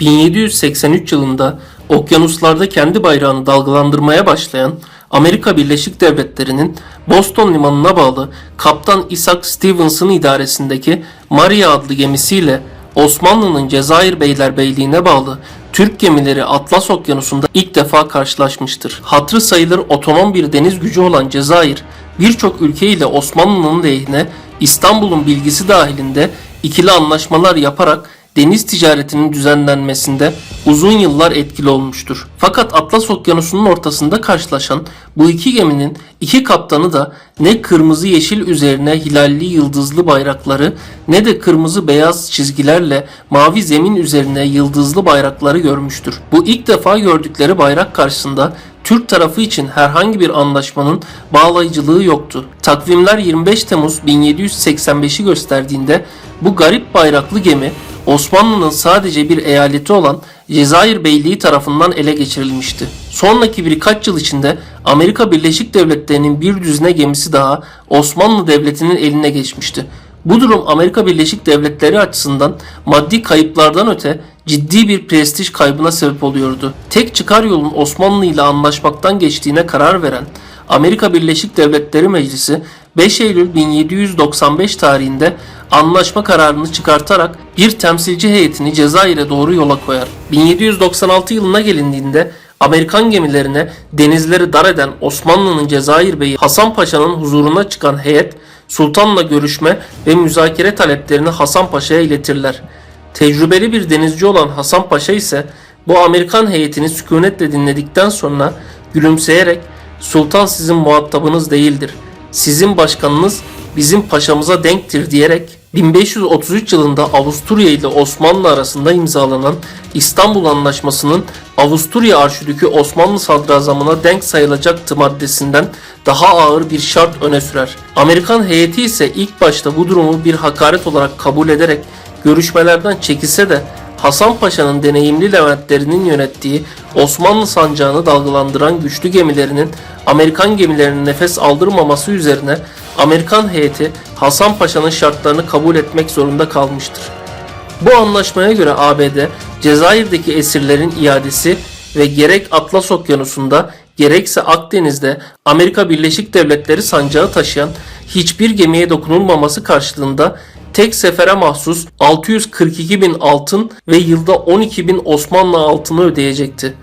1783 yılında okyanuslarda kendi bayrağını dalgalandırmaya başlayan Amerika Birleşik Devletleri'nin Boston limanına bağlı Kaptan Isaac Stevens'ın idaresindeki Maria adlı gemisiyle Osmanlı'nın Cezayir Beylerbeyliğine bağlı Türk gemileri Atlas Okyanusu'nda ilk defa karşılaşmıştır. Hatırı sayılır otonom bir deniz gücü olan Cezayir, birçok ülke ile Osmanlı'nın lehine İstanbul'un bilgisi dahilinde ikili anlaşmalar yaparak deniz ticaretinin düzenlenmesinde uzun yıllar etkili olmuştur. Fakat Atlas Okyanusu'nun ortasında karşılaşan bu iki geminin iki kaptanı da ne kırmızı yeşil üzerine hilalli yıldızlı bayrakları ne de kırmızı beyaz çizgilerle mavi zemin üzerine yıldızlı bayrakları görmüştür. Bu ilk defa gördükleri bayrak karşısında Türk tarafı için herhangi bir anlaşmanın bağlayıcılığı yoktu. Takvimler 25 Temmuz 1785'i gösterdiğinde bu garip bayraklı gemi Osmanlı'nın sadece bir eyaleti olan Cezayir Beyliği tarafından ele geçirilmişti. Sonraki birkaç yıl içinde Amerika Birleşik Devletleri'nin bir düzine gemisi daha Osmanlı Devleti'nin eline geçmişti. Bu durum Amerika Birleşik Devletleri açısından maddi kayıplardan öte ciddi bir prestij kaybına sebep oluyordu. Tek çıkar yolun Osmanlı ile anlaşmaktan geçtiğine karar veren Amerika Birleşik Devletleri Meclisi 5 Eylül 1795 tarihinde anlaşma kararını çıkartarak bir temsilci heyetini Cezayir'e doğru yola koyar. 1796 yılına gelindiğinde Amerikan gemilerine denizleri dar eden Osmanlı'nın Cezayir Beyi Hasan Paşa'nın huzuruna çıkan heyet sultanla görüşme ve müzakere taleplerini Hasan Paşa'ya iletirler. Tecrübeli bir denizci olan Hasan Paşa ise bu Amerikan heyetini sükunetle dinledikten sonra gülümseyerek Sultan sizin muhatabınız değildir. Sizin başkanınız bizim paşamıza denktir diyerek 1533 yılında Avusturya ile Osmanlı arasında imzalanan İstanbul Anlaşması'nın Avusturya Arşidükü Osmanlı Sadrazamına denk sayılacaktı maddesinden daha ağır bir şart öne sürer. Amerikan heyeti ise ilk başta bu durumu bir hakaret olarak kabul ederek görüşmelerden çekilse de Hasan Paşa'nın deneyimli Leventlerinin yönettiği Osmanlı sancağını dalgalandıran güçlü gemilerinin Amerikan gemilerinin nefes aldırmaması üzerine Amerikan heyeti Hasan Paşa'nın şartlarını kabul etmek zorunda kalmıştır. Bu anlaşmaya göre ABD, Cezayir'deki esirlerin iadesi ve gerek Atlas Okyanusu'nda gerekse Akdeniz'de Amerika Birleşik Devletleri sancağı taşıyan hiçbir gemiye dokunulmaması karşılığında tek sefere mahsus 642 bin altın ve yılda 12 bin Osmanlı altını ödeyecekti.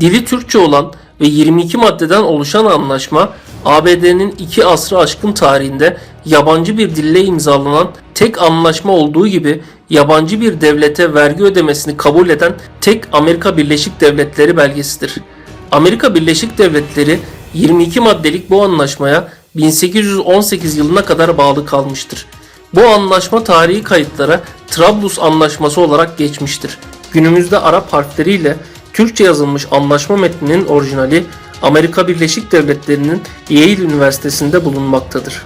Dili Türkçe olan ve 22 maddeden oluşan anlaşma ABD'nin iki asrı aşkın tarihinde yabancı bir dille imzalanan tek anlaşma olduğu gibi yabancı bir devlete vergi ödemesini kabul eden tek Amerika Birleşik Devletleri belgesidir. Amerika Birleşik Devletleri 22 maddelik bu anlaşmaya 1818 yılına kadar bağlı kalmıştır. Bu anlaşma tarihi kayıtlara Trablus Anlaşması olarak geçmiştir. Günümüzde Arap harfleriyle Türkçe yazılmış anlaşma metninin orijinali Amerika Birleşik Devletleri'nin Yale Üniversitesi'nde bulunmaktadır.